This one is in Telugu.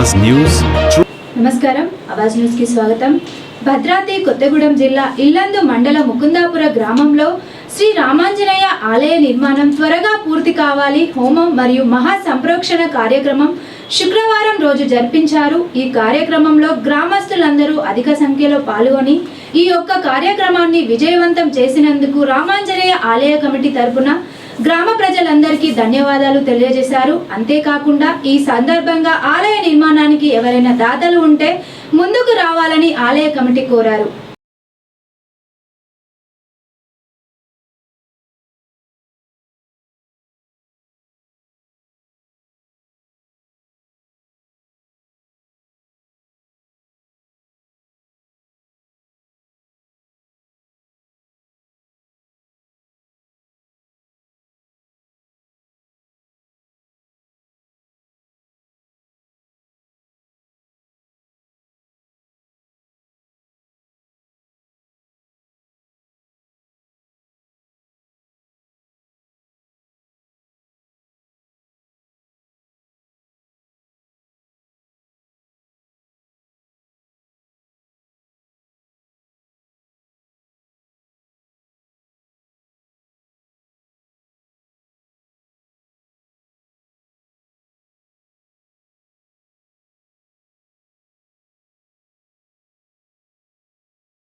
అవాజ్ న్యూస్ నమస్కారం. అవాజ్ న్యూస్కి స్వాగతం. భద్రాద్రి కొత్తగూడెం జిల్లా ఇల్లందు మండల ముకుందాపుర గ్రామంలో శ్రీ రామాంజనేయ ఆలయ నిర్మాణం త్వరగా పూర్తి కావాలి. హోమం మరియు మహా సంప్రోక్షణ కార్యక్రమం శుక్రవారం రోజు జరిపించారు. ఈ కార్యక్రమంలో గ్రామస్తులందరూ అధిక సంఖ్యలో పాల్గొని ఈ యొక్క కార్యక్రమాన్ని విజయవంతం చేసినందుకు రామాంజనేయ ఆలయ కమిటీ తరపున గ్రామ ప్రజలందరికీ ధన్యవాదాలు తెలియజేశారు. అంతేకాకుండా ఈ సందర్భంగా ఆలయ నిర్మాణానికి ఎవరైనా దాతలు ఉంటే ముందుకు రావాలని ఆలయ కమిటీ కోరారు.